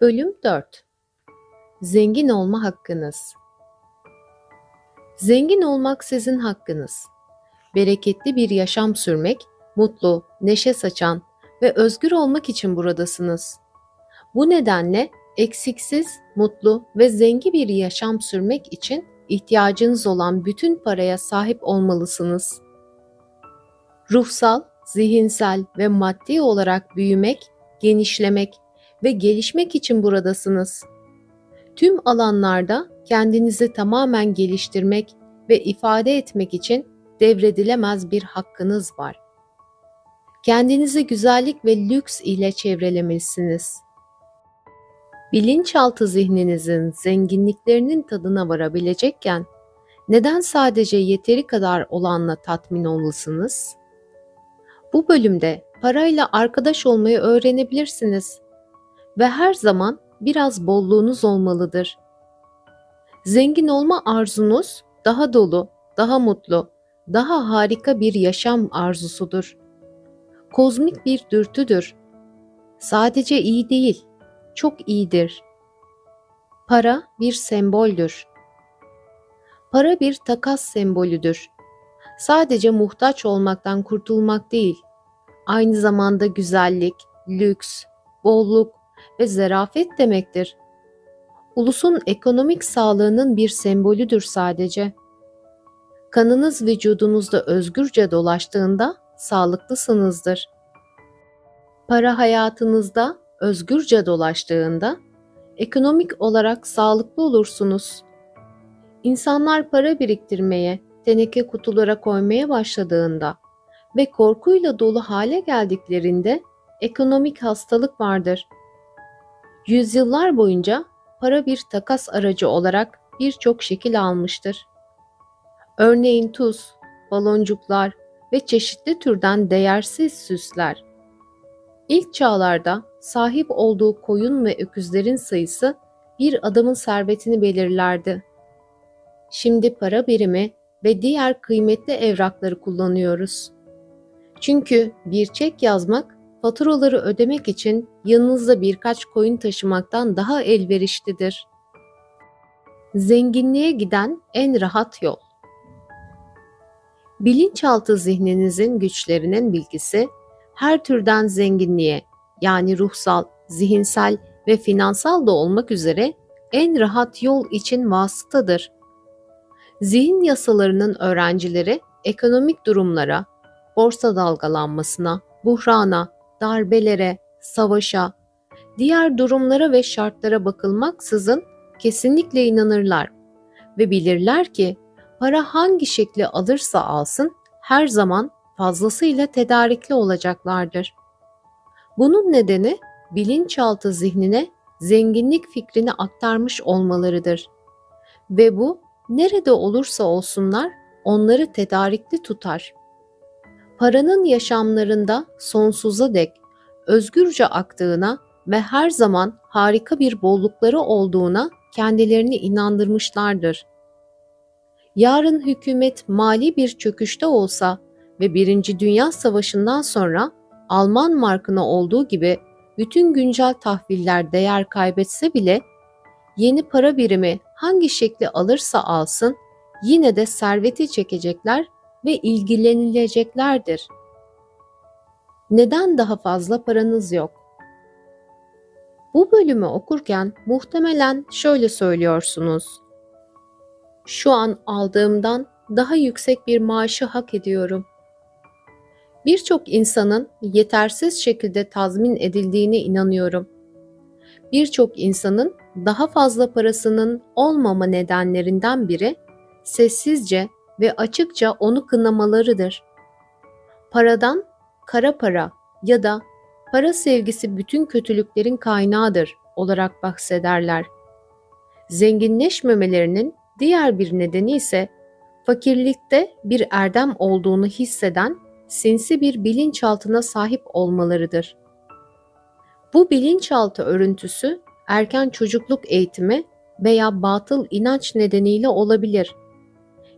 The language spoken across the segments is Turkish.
Bölüm 4 Zengin olma hakkınız Zengin olmak sizin hakkınız. Bereketli bir yaşam sürmek, mutlu, neşe saçan ve özgür olmak için buradasınız. Bu nedenle eksiksiz, mutlu ve zengin bir yaşam sürmek için ihtiyacınız olan bütün paraya sahip olmalısınız. Ruhsal, zihinsel ve maddi olarak büyümek, genişlemek ve gelişmek için buradasınız. Tüm alanlarda kendinizi tamamen geliştirmek ve ifade etmek için devredilemez bir hakkınız var. Kendinizi güzellik ve lüks ile çevrelemelisiniz. Bilinçaltı zihninizin zenginliklerinin tadına varabilecekken neden sadece yeteri kadar olanla tatmin olmalısınız? Bu bölümde parayla arkadaş olmayı öğrenebilirsiniz ve her zaman biraz bolluğunuz olmalıdır. Zengin olma arzunuz daha dolu, daha mutlu, daha harika bir yaşam arzusudur. Kozmik bir dürtüdür. Sadece iyi değil, çok iyidir. Para bir semboldür. Para bir takas sembolüdür. Sadece muhtaç olmaktan kurtulmak değil, aynı zamanda güzellik, lüks, bolluk ve zarafet demektir. Ulusun ekonomik sağlığının bir sembolüdür sadece. Kanınız vücudunuzda özgürce dolaştığında sağlıklısınızdır. Para hayatınızda özgürce dolaştığında ekonomik olarak sağlıklı olursunuz. İnsanlar para biriktirmeye, teneke kutulara koymaya başladığında ve korkuyla dolu hale geldiklerinde ekonomik hastalık vardır. Yüzyıllar boyunca para bir takas aracı olarak birçok şekil almıştır. Örneğin tuz, baloncuklar ve çeşitli türden değersiz süsler. İlk çağlarda sahip olduğu koyun ve öküzlerin sayısı bir adamın servetini belirlerdi. Şimdi para birimi ve diğer kıymetli evrakları kullanıyoruz. Çünkü bir çek yazmak faturaları ödemek için yanınızda birkaç koyun taşımaktan daha elverişlidir. Zenginliğe giden en rahat yol. Bilinçaltı zihninizin güçlerinin bilgisi her türden zenginliğe yani ruhsal, zihinsel ve finansal da olmak üzere en rahat yol için vasıtadır. Zihin yasalarının öğrencileri ekonomik durumlara, borsa dalgalanmasına, buhrana, darbelere, savaşa, diğer durumlara ve şartlara bakılmaksızın kesinlikle inanırlar ve bilirler ki para hangi şekli alırsa alsın her zaman fazlasıyla tedarikli olacaklardır. Bunun nedeni bilinçaltı zihnine zenginlik fikrini aktarmış olmalarıdır. Ve bu nerede olursa olsunlar onları tedarikli tutar. Paranın yaşamlarında sonsuza dek özgürce aktığına ve her zaman harika bir bollukları olduğuna kendilerini inandırmışlardır. Yarın hükümet mali bir çöküşte olsa ve Birinci Dünya Savaşı'ndan sonra Alman markına olduğu gibi bütün güncel tahviller değer kaybetse bile yeni para birimi hangi şekli alırsa alsın yine de serveti çekecekler ve ilgilenileceklerdir. Neden daha fazla paranız yok? Bu bölümü okurken muhtemelen şöyle söylüyorsunuz. Şu an aldığımdan daha yüksek bir maaşı hak ediyorum. Birçok insanın yetersiz şekilde tazmin edildiğine inanıyorum. Birçok insanın daha fazla parasının olmama nedenlerinden biri sessizce ve açıkça onu kınamalarıdır. Paradan kara para ya da para sevgisi bütün kötülüklerin kaynağıdır olarak bahsederler. Zenginleşmemelerinin diğer bir nedeni ise fakirlikte bir erdem olduğunu hisseden sinsi bir bilinçaltına sahip olmalarıdır. Bu bilinçaltı örüntüsü erken çocukluk eğitimi veya batıl inanç nedeniyle olabilir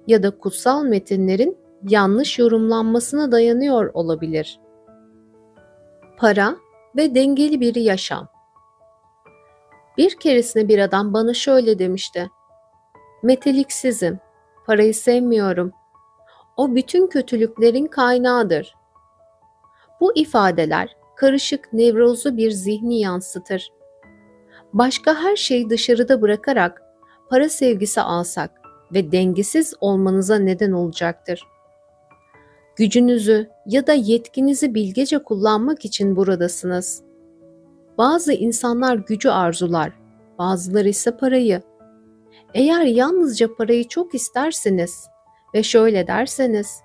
ya da kutsal metinlerin yanlış yorumlanmasına dayanıyor olabilir. Para ve dengeli bir yaşam. Bir keresinde bir adam bana şöyle demişti. Meteliksizim, parayı sevmiyorum. O bütün kötülüklerin kaynağıdır. Bu ifadeler karışık nevrozlu bir zihni yansıtır. Başka her şeyi dışarıda bırakarak para sevgisi alsak ve dengesiz olmanıza neden olacaktır. Gücünüzü ya da yetkinizi bilgece kullanmak için buradasınız. Bazı insanlar gücü arzular, bazıları ise parayı. Eğer yalnızca parayı çok isterseniz ve şöyle derseniz,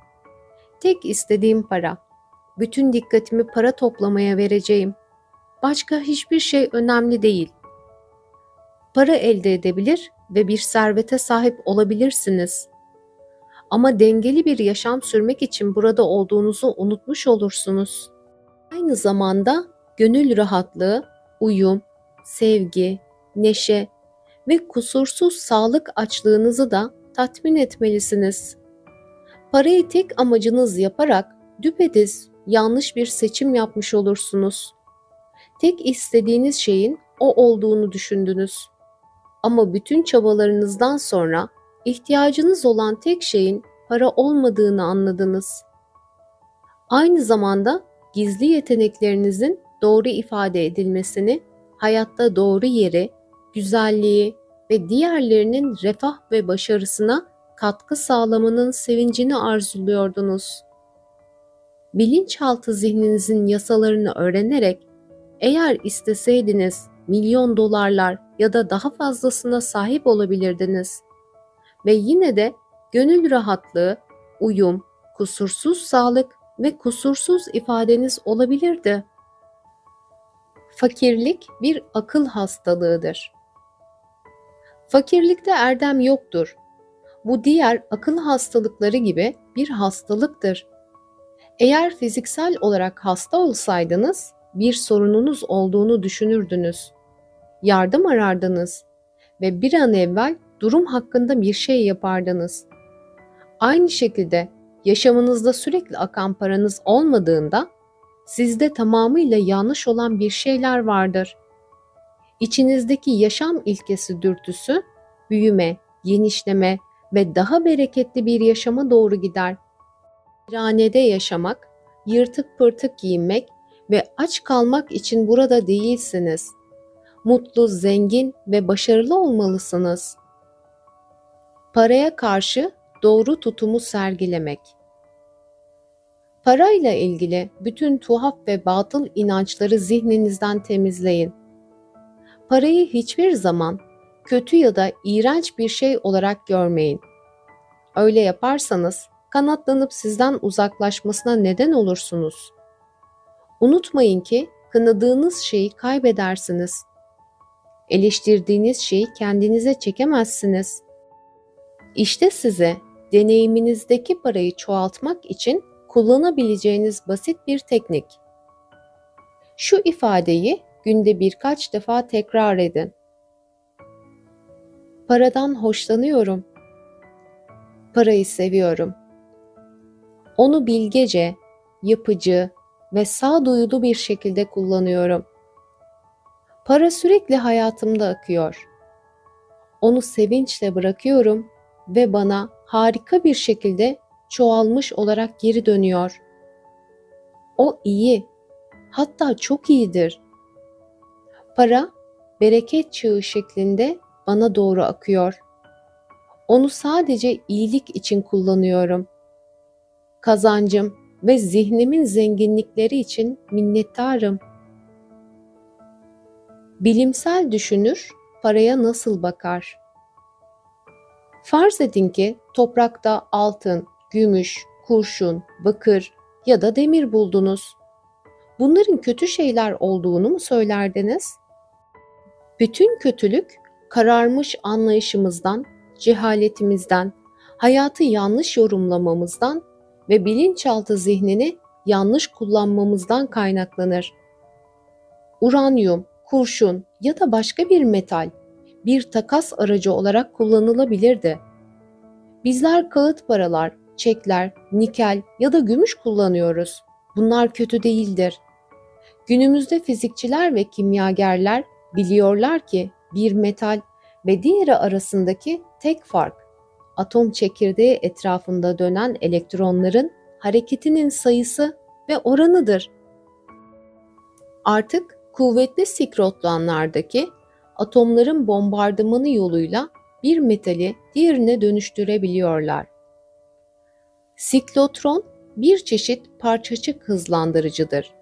tek istediğim para, bütün dikkatimi para toplamaya vereceğim. Başka hiçbir şey önemli değil. Para elde edebilir ve bir servete sahip olabilirsiniz. Ama dengeli bir yaşam sürmek için burada olduğunuzu unutmuş olursunuz. Aynı zamanda gönül rahatlığı, uyum, sevgi, neşe ve kusursuz sağlık açlığınızı da tatmin etmelisiniz. Parayı tek amacınız yaparak düpedüz yanlış bir seçim yapmış olursunuz. Tek istediğiniz şeyin o olduğunu düşündünüz. Ama bütün çabalarınızdan sonra ihtiyacınız olan tek şeyin para olmadığını anladınız. Aynı zamanda gizli yeteneklerinizin doğru ifade edilmesini, hayatta doğru yeri, güzelliği ve diğerlerinin refah ve başarısına katkı sağlamanın sevincini arzuluyordunuz. Bilinçaltı zihninizin yasalarını öğrenerek eğer isteseydiniz milyon dolarlar ya da daha fazlasına sahip olabilirdiniz. Ve yine de gönül rahatlığı, uyum, kusursuz sağlık ve kusursuz ifadeniz olabilirdi. Fakirlik bir akıl hastalığıdır. Fakirlikte erdem yoktur. Bu diğer akıl hastalıkları gibi bir hastalıktır. Eğer fiziksel olarak hasta olsaydınız, bir sorununuz olduğunu düşünürdünüz. Yardım arardınız ve bir an evvel durum hakkında bir şey yapardınız. Aynı şekilde yaşamınızda sürekli akan paranız olmadığında sizde tamamıyla yanlış olan bir şeyler vardır. İçinizdeki yaşam ilkesi dürtüsü büyüme, genişleme ve daha bereketli bir yaşama doğru gider. Viranede yaşamak, yırtık pırtık giyinmek ve aç kalmak için burada değilsiniz. Mutlu, zengin ve başarılı olmalısınız. Paraya karşı doğru tutumu sergilemek. Parayla ilgili bütün tuhaf ve batıl inançları zihninizden temizleyin. Parayı hiçbir zaman kötü ya da iğrenç bir şey olarak görmeyin. Öyle yaparsanız kanatlanıp sizden uzaklaşmasına neden olursunuz. Unutmayın ki kınadığınız şeyi kaybedersiniz. Eleştirdiğiniz şeyi kendinize çekemezsiniz. İşte size deneyiminizdeki parayı çoğaltmak için kullanabileceğiniz basit bir teknik. Şu ifadeyi günde birkaç defa tekrar edin. Paradan hoşlanıyorum. Parayı seviyorum. Onu bilgece, yapıcı ve sağduyulu bir şekilde kullanıyorum. Para sürekli hayatımda akıyor. Onu sevinçle bırakıyorum ve bana harika bir şekilde çoğalmış olarak geri dönüyor. O iyi, hatta çok iyidir. Para bereket çağı şeklinde bana doğru akıyor. Onu sadece iyilik için kullanıyorum. Kazancım ve zihnimin zenginlikleri için minnettarım. Bilimsel düşünür paraya nasıl bakar? Farz edin ki toprakta altın, gümüş, kurşun, bakır ya da demir buldunuz. Bunların kötü şeyler olduğunu mu söylerdiniz? Bütün kötülük kararmış anlayışımızdan, cehaletimizden, hayatı yanlış yorumlamamızdan ve bilinçaltı zihnini yanlış kullanmamızdan kaynaklanır. Uranyum, kurşun ya da başka bir metal bir takas aracı olarak kullanılabilirdi. Bizler kağıt paralar, çekler, nikel ya da gümüş kullanıyoruz. Bunlar kötü değildir. Günümüzde fizikçiler ve kimyagerler biliyorlar ki bir metal ve diğeri arasındaki tek fark atom çekirdeği etrafında dönen elektronların hareketinin sayısı ve oranıdır. Artık kuvvetli sikrotronlardaki atomların bombardımanı yoluyla bir metali diğerine dönüştürebiliyorlar. Siklotron bir çeşit parçacık hızlandırıcıdır.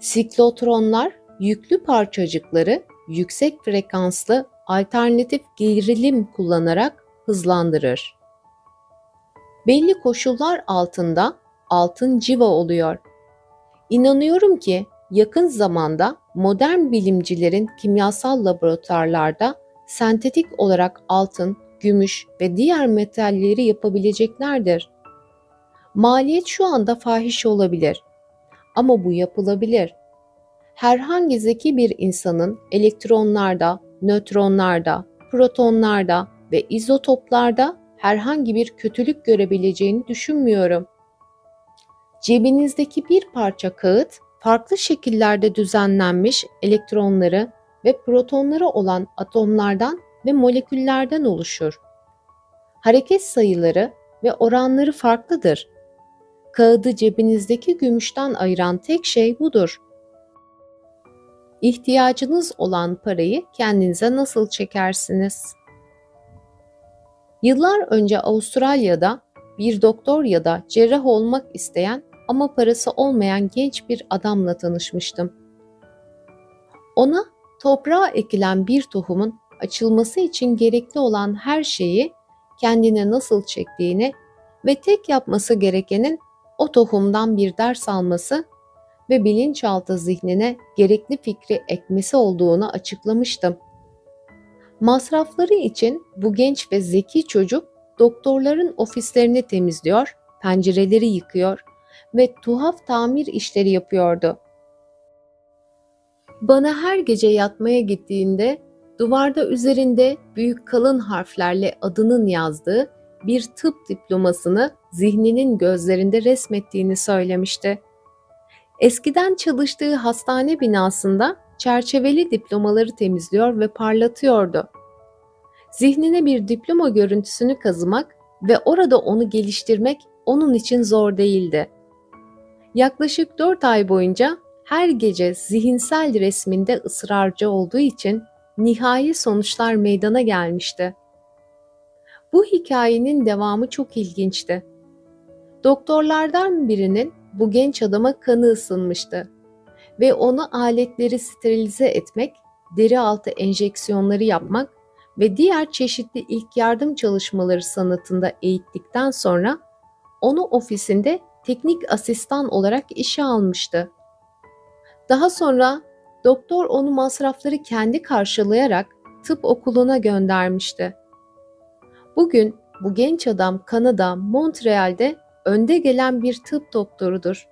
Siklotronlar yüklü parçacıkları yüksek frekanslı alternatif gerilim kullanarak hızlandırır. Belli koşullar altında altın civa oluyor. İnanıyorum ki yakın zamanda modern bilimcilerin kimyasal laboratuvarlarda sentetik olarak altın, gümüş ve diğer metalleri yapabileceklerdir. Maliyet şu anda fahiş olabilir ama bu yapılabilir. Herhangi zeki bir insanın elektronlarda, nötronlarda, protonlarda ve izotoplarda herhangi bir kötülük görebileceğini düşünmüyorum. Cebinizdeki bir parça kağıt farklı şekillerde düzenlenmiş elektronları ve protonları olan atomlardan ve moleküllerden oluşur. Hareket sayıları ve oranları farklıdır. Kağıdı cebinizdeki gümüşten ayıran tek şey budur. İhtiyacınız olan parayı kendinize nasıl çekersiniz? Yıllar önce Avustralya'da bir doktor ya da cerrah olmak isteyen ama parası olmayan genç bir adamla tanışmıştım. Ona toprağa ekilen bir tohumun açılması için gerekli olan her şeyi kendine nasıl çektiğini ve tek yapması gerekenin o tohumdan bir ders alması ve bilinçaltı zihnine gerekli fikri ekmesi olduğunu açıklamıştım. Masrafları için bu genç ve zeki çocuk doktorların ofislerini temizliyor, pencereleri yıkıyor ve tuhaf tamir işleri yapıyordu. Bana her gece yatmaya gittiğinde duvarda üzerinde büyük kalın harflerle adının yazdığı bir tıp diplomasını zihninin gözlerinde resmettiğini söylemişti. Eskiden çalıştığı hastane binasında çerçeveli diplomaları temizliyor ve parlatıyordu. Zihnine bir diploma görüntüsünü kazımak ve orada onu geliştirmek onun için zor değildi. Yaklaşık 4 ay boyunca her gece zihinsel resminde ısrarcı olduğu için nihai sonuçlar meydana gelmişti. Bu hikayenin devamı çok ilginçti. Doktorlardan birinin bu genç adama kanı ısınmıştı ve onu aletleri sterilize etmek, deri altı enjeksiyonları yapmak ve diğer çeşitli ilk yardım çalışmaları sanatında eğittikten sonra onu ofisinde teknik asistan olarak işe almıştı. Daha sonra doktor onu masrafları kendi karşılayarak tıp okuluna göndermişti. Bugün bu genç adam Kanada, Montreal'de önde gelen bir tıp doktorudur.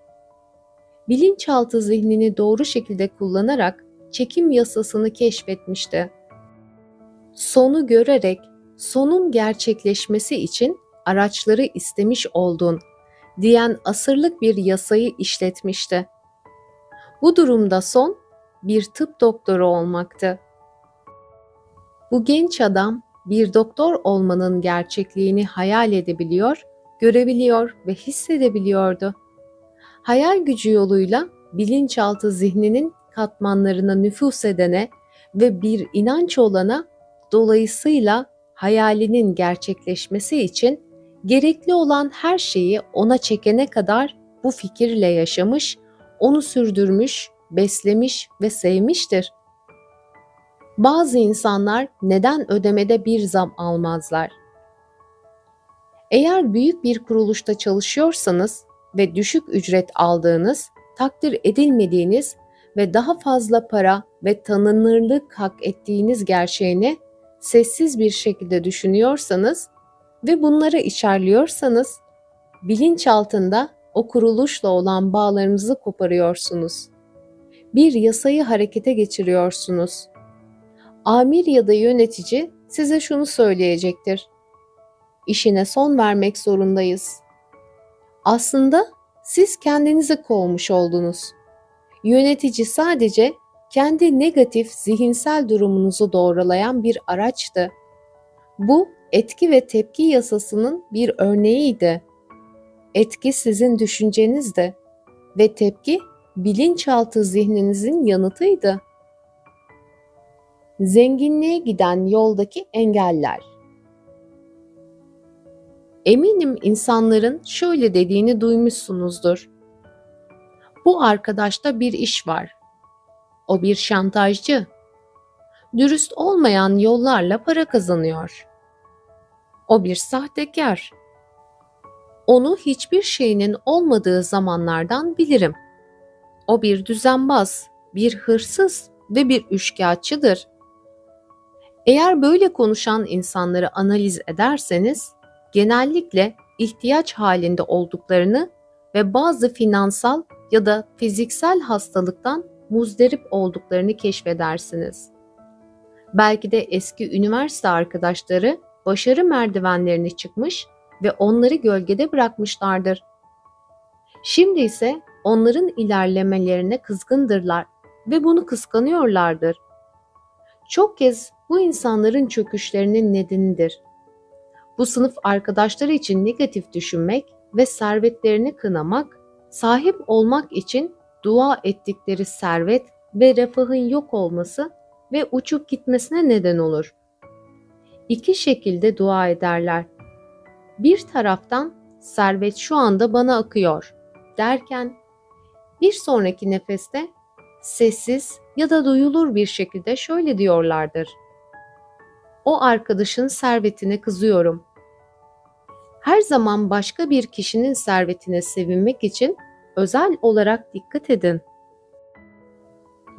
Bilinçaltı zihnini doğru şekilde kullanarak çekim yasasını keşfetmişti. Sonu görerek sonun gerçekleşmesi için araçları istemiş oldun diyen asırlık bir yasayı işletmişti. Bu durumda son bir tıp doktoru olmaktı. Bu genç adam bir doktor olmanın gerçekliğini hayal edebiliyor, görebiliyor ve hissedebiliyordu. Hayal gücü yoluyla bilinçaltı zihninin katmanlarına nüfus edene ve bir inanç olana dolayısıyla hayalinin gerçekleşmesi için gerekli olan her şeyi ona çekene kadar bu fikirle yaşamış, onu sürdürmüş, beslemiş ve sevmiştir. Bazı insanlar neden ödemede bir zam almazlar? Eğer büyük bir kuruluşta çalışıyorsanız ve düşük ücret aldığınız, takdir edilmediğiniz ve daha fazla para ve tanınırlık hak ettiğiniz gerçeğini sessiz bir şekilde düşünüyorsanız ve bunları içerliyorsanız bilinç altında o kuruluşla olan bağlarınızı koparıyorsunuz. Bir yasayı harekete geçiriyorsunuz. Amir ya da yönetici size şunu söyleyecektir. İşine son vermek zorundayız. Aslında siz kendinizi kovmuş oldunuz. Yönetici sadece kendi negatif zihinsel durumunuzu doğrulayan bir araçtı. Bu etki ve tepki yasasının bir örneğiydi. Etki sizin düşüncenizdi ve tepki bilinçaltı zihninizin yanıtıydı. Zenginliğe giden yoldaki engeller. Eminim insanların şöyle dediğini duymuşsunuzdur. Bu arkadaşta bir iş var. O bir şantajcı. Dürüst olmayan yollarla para kazanıyor. O bir sahtekar. Onu hiçbir şeyinin olmadığı zamanlardan bilirim. O bir düzenbaz, bir hırsız ve bir üçkağıtçıdır. Eğer böyle konuşan insanları analiz ederseniz, genellikle ihtiyaç halinde olduklarını ve bazı finansal ya da fiziksel hastalıktan muzdarip olduklarını keşfedersiniz. Belki de eski üniversite arkadaşları başarı merdivenlerini çıkmış ve onları gölgede bırakmışlardır. Şimdi ise onların ilerlemelerine kızgındırlar ve bunu kıskanıyorlardır. Çok kez bu insanların çöküşlerinin nedenidir. Bu sınıf arkadaşları için negatif düşünmek ve servetlerini kınamak, sahip olmak için dua ettikleri servet ve refahın yok olması ve uçup gitmesine neden olur. İki şekilde dua ederler. Bir taraftan servet şu anda bana akıyor derken bir sonraki nefeste sessiz ya da duyulur bir şekilde şöyle diyorlardır. O arkadaşın servetine kızıyorum. Her zaman başka bir kişinin servetine sevinmek için özel olarak dikkat edin.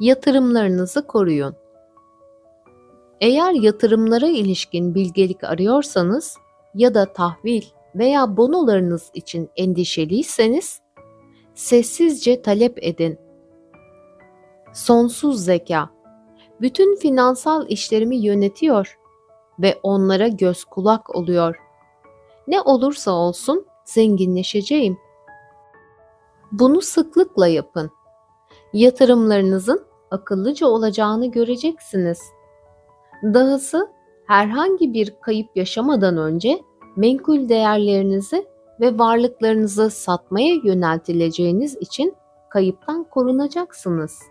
Yatırımlarınızı koruyun. Eğer yatırımlara ilişkin bilgelik arıyorsanız ya da tahvil veya bonolarınız için endişeliyseniz sessizce talep edin. Sonsuz zeka bütün finansal işlerimi yönetiyor ve onlara göz kulak oluyor. Ne olursa olsun zenginleşeceğim. Bunu sıklıkla yapın. Yatırımlarınızın akıllıca olacağını göreceksiniz. Dahası herhangi bir kayıp yaşamadan önce menkul değerlerinizi ve varlıklarınızı satmaya yöneltileceğiniz için kayıptan korunacaksınız.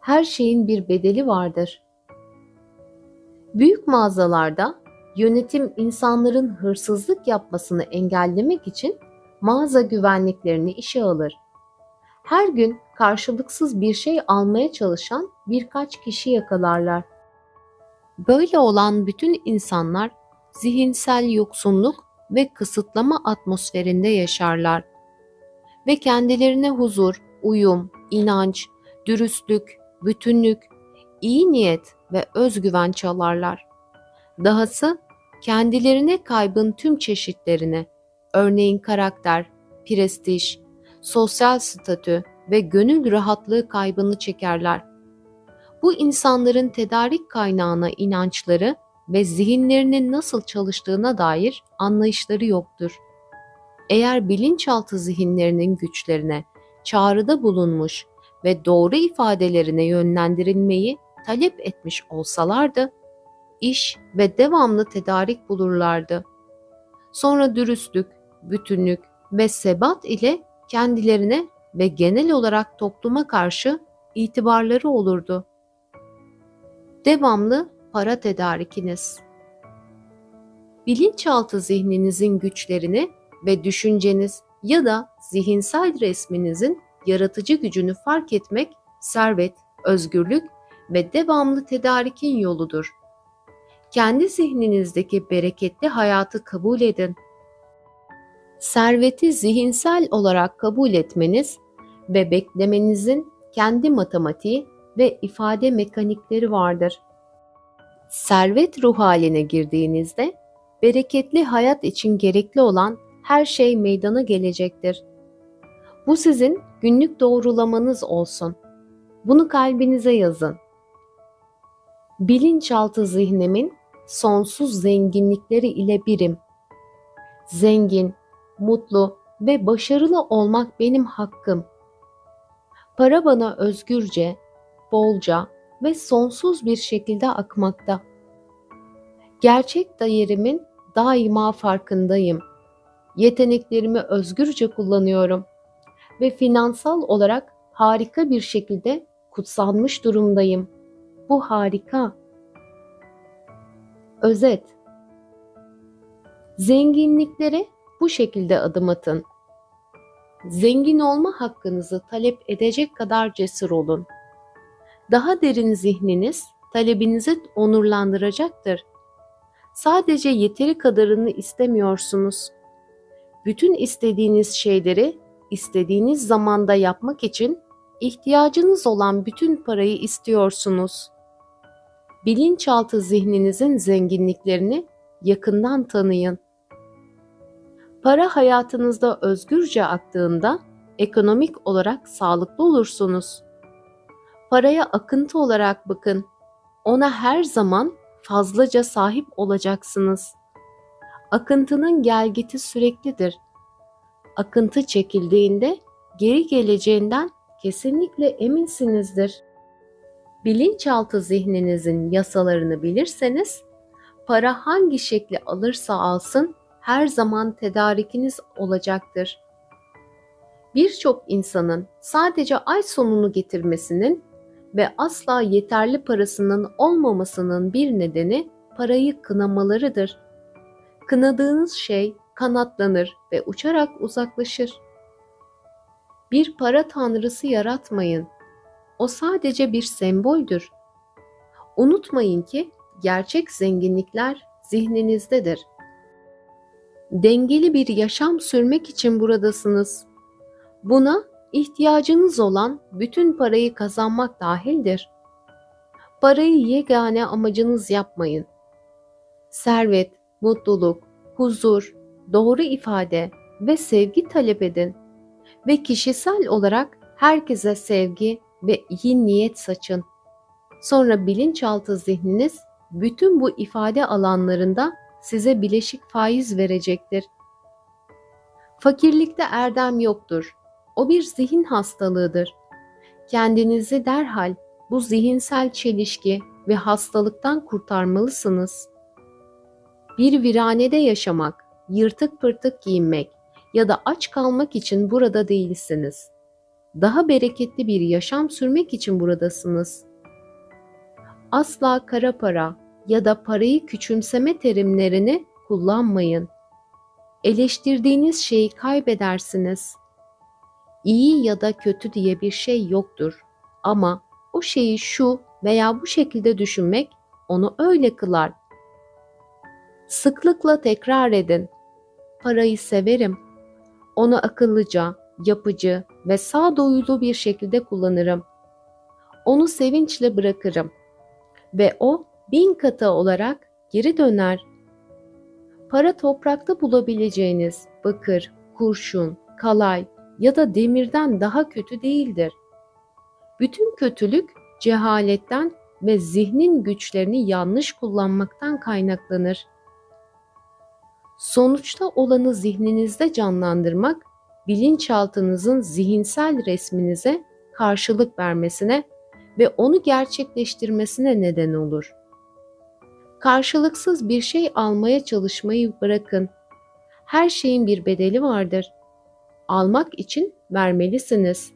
Her şeyin bir bedeli vardır. Büyük mağazalarda yönetim insanların hırsızlık yapmasını engellemek için mağaza güvenliklerini işe alır. Her gün karşılıksız bir şey almaya çalışan birkaç kişi yakalarlar. Böyle olan bütün insanlar zihinsel yoksunluk ve kısıtlama atmosferinde yaşarlar ve kendilerine huzur, uyum, inanç, dürüstlük, bütünlük, iyi niyet ve özgüven çalarlar. Dahası kendilerine kaybın tüm çeşitlerini, örneğin karakter, prestij, sosyal statü ve gönül rahatlığı kaybını çekerler. Bu insanların tedarik kaynağına inançları ve zihinlerinin nasıl çalıştığına dair anlayışları yoktur. Eğer bilinçaltı zihinlerinin güçlerine çağrıda bulunmuş ve doğru ifadelerine yönlendirilmeyi talep etmiş olsalardı, iş ve devamlı tedarik bulurlardı. Sonra dürüstlük, bütünlük ve sebat ile kendilerine ve genel olarak topluma karşı itibarları olurdu. Devamlı para tedarikiniz. Bilinçaltı zihninizin güçlerini ve düşünceniz ya da zihinsel resminizin yaratıcı gücünü fark etmek servet, özgürlük ve devamlı tedarikin yoludur. Kendi zihninizdeki bereketli hayatı kabul edin. Serveti zihinsel olarak kabul etmeniz ve beklemenizin kendi matematiği ve ifade mekanikleri vardır. Servet ruh haline girdiğinizde bereketli hayat için gerekli olan her şey meydana gelecektir. Bu sizin günlük doğrulamanız olsun. Bunu kalbinize yazın. Bilinçaltı zihnimin sonsuz zenginlikleri ile birim. Zengin, mutlu ve başarılı olmak benim hakkım. Para bana özgürce, bolca ve sonsuz bir şekilde akmakta. Gerçek değerimin daima farkındayım. Yeteneklerimi özgürce kullanıyorum ve finansal olarak harika bir şekilde kutsanmış durumdayım. Bu harika. Özet Zenginliklere bu şekilde adım atın. Zengin olma hakkınızı talep edecek kadar cesur olun. Daha derin zihniniz talebinizi onurlandıracaktır. Sadece yeteri kadarını istemiyorsunuz. Bütün istediğiniz şeyleri istediğiniz zamanda yapmak için ihtiyacınız olan bütün parayı istiyorsunuz. Bilinçaltı zihninizin zenginliklerini yakından tanıyın. Para hayatınızda özgürce aktığında ekonomik olarak sağlıklı olursunuz. Paraya akıntı olarak bakın. Ona her zaman fazlaca sahip olacaksınız. Akıntının gelgiti süreklidir. Akıntı çekildiğinde geri geleceğinden kesinlikle eminsinizdir. Bilinçaltı zihninizin yasalarını bilirseniz, para hangi şekli alırsa alsın her zaman tedarikiniz olacaktır. Birçok insanın sadece ay sonunu getirmesinin ve asla yeterli parasının olmamasının bir nedeni parayı kınamalarıdır. Kınadığınız şey kanatlanır ve uçarak uzaklaşır. Bir para tanrısı yaratmayın. O sadece bir semboldür. Unutmayın ki gerçek zenginlikler zihninizdedir. Dengeli bir yaşam sürmek için buradasınız. Buna ihtiyacınız olan bütün parayı kazanmak dahildir. Parayı yegane amacınız yapmayın. Servet, mutluluk, huzur, doğru ifade ve sevgi talep edin ve kişisel olarak herkese sevgi ve iyi niyet saçın. Sonra bilinçaltı zihniniz bütün bu ifade alanlarında size bileşik faiz verecektir. Fakirlikte erdem yoktur. O bir zihin hastalığıdır. Kendinizi derhal bu zihinsel çelişki ve hastalıktan kurtarmalısınız. Bir viranede yaşamak, yırtık pırtık giyinmek ya da aç kalmak için burada değilsiniz. Daha bereketli bir yaşam sürmek için buradasınız. Asla kara para ya da parayı küçümseme terimlerini kullanmayın. Eleştirdiğiniz şeyi kaybedersiniz. İyi ya da kötü diye bir şey yoktur. Ama o şeyi şu veya bu şekilde düşünmek onu öyle kılar. Sıklıkla tekrar edin. Parayı severim. Onu akıllıca, yapıcı ve sağduyulu bir şekilde kullanırım. Onu sevinçle bırakırım ve o bin katı olarak geri döner. Para toprakta bulabileceğiniz bakır, kurşun, kalay ya da demirden daha kötü değildir. Bütün kötülük cehaletten ve zihnin güçlerini yanlış kullanmaktan kaynaklanır. Sonuçta olanı zihninizde canlandırmak, bilinçaltınızın zihinsel resminize karşılık vermesine ve onu gerçekleştirmesine neden olur. Karşılıksız bir şey almaya çalışmayı bırakın. Her şeyin bir bedeli vardır. Almak için vermelisiniz.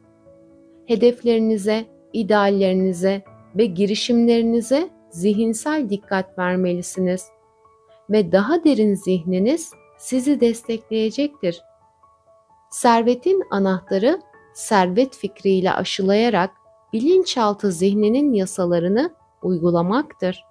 Hedeflerinize, ideallerinize ve girişimlerinize zihinsel dikkat vermelisiniz ve daha derin zihniniz sizi destekleyecektir. Servetin anahtarı servet fikriyle aşılayarak bilinçaltı zihninin yasalarını uygulamaktır.